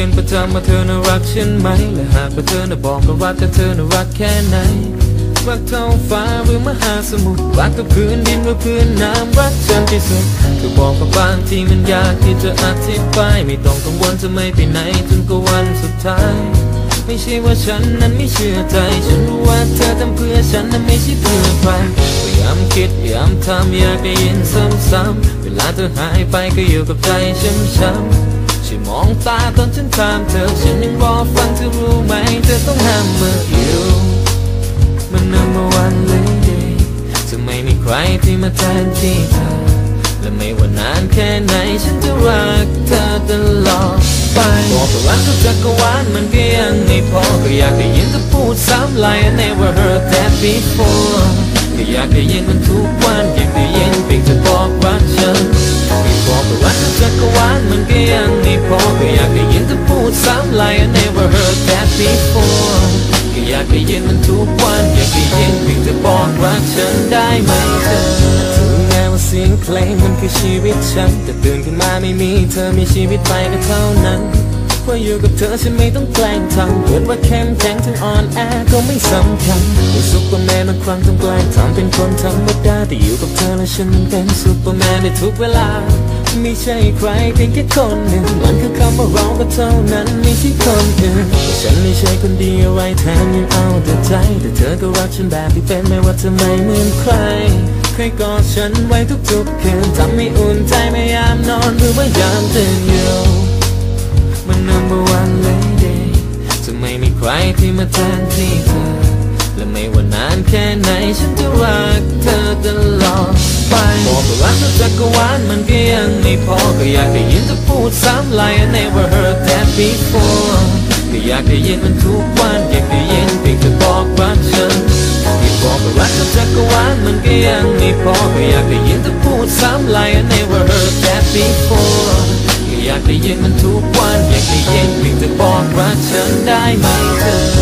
เป็นประจำว่าเธอน่ารักฉันไหม และหากว่าเธอน่ะบอกก็รักแต่เธอน่ารักแค่ไหน รักเท่าฟ้าหรือมหาสมุทร รักกับพื้นดินหรือพื้นน้ำรักฉันที่สุดเธอบอกกับบางที่มันยากที่จะอธิบาย ไม่ต้องกังวลจะไม่ไปไหนจนกว่าวันสุดท้าย ไม่ใช่ว่าฉันนั้นไม่เชื่อใจ ฉันรู้ว่าเธอทำเพื่อฉันนั้นไม่ใช่เพื่อใครพยายามคิดพยายามทำอยากได้ยินซ้ำๆเวลาเธอหายไปก็อยู่กับใจช้ำๆช่วย มองตาตอนฉันถามเธอ ฉันยังรอฟังเธอรู้ไหม เธอต้องห้ามเมื่ออยู่มัน number one lady จะไม่มีใครที่มาแทนที่เธอ และไม่ว่านานแค่ไหน ฉันจะรักเธอตลอดไปบอกว่ารักทุกจักรวาลมันก็ยังไม่พอ ก็อยากได้ยินเธอพูดซ้ำ like I never heard that before ก็อยากได้ยินมันทุกวันอยากได้ยินเพียงจะบอกรักฉัน before ก็อยากได้ยินมันทุกวัน อยากได้ยินเพียงจะบอกรักฉันได้ไหมเธอถึงแม้ว่าเสียงเพลงมันคือชีวิตฉัน แต่ตื่นขึ้นมาไม่มีเธอมีชีวิตไปก็เท่านั้นว่าอยู่กับเธอฉันไม่ต้องแกล้งทำเกิดว่าเข้มแข็งถึงอ่อนแอก็ไม่สำคัญไม่ซุปเปอร์แมนบางครั้งต้องแกล้งทำเป็นคนธรรมดาแต่อยู่กับเธอแล้วฉันเป็นซุปเปอร์แมนในทุกเวลา ไม่ใช่ใครเพียงแค่คนหนึ่งมันคือคำว่าเราก็เท่านั้นไม่ใช่คนอื่นฉันไม่ใช่คนดีอะไรแทนยังเอาแต่ใจ แต่เธอก็รักฉันแบบที่เป็นไม่ว่าจะไม่เหมือนใครเคยกอดฉันไว้ทุกๆคืนทำให้อุ่นใจไม่ยามนอนหรือว่ายามตื่นอยู่มัน number one lady จะไม่มีใครที่มาแทนที่เธอ และไม่ว่านานแค่ไหนฉันจะรักเธอตลอดไป กว่ารักทั้งจักรวาลมันก็ยังไม่พอก็อยากได้ยินเธอพูดซ้ำ like I never heard that before ก็อยากได้ยินมันทุกวันอยากได้ยินเพียงจะบอกรักฉันที่บอกว่ารักทั้งจักรวาลมันก็ยังไม่พอก็อยากได้ยินเธอพูดซ้ำ like I never heard that before ก็อยากได้ยินมันทุกวันอยากได้ยินเพียงจะบอกรักฉันได้ไหมเธอ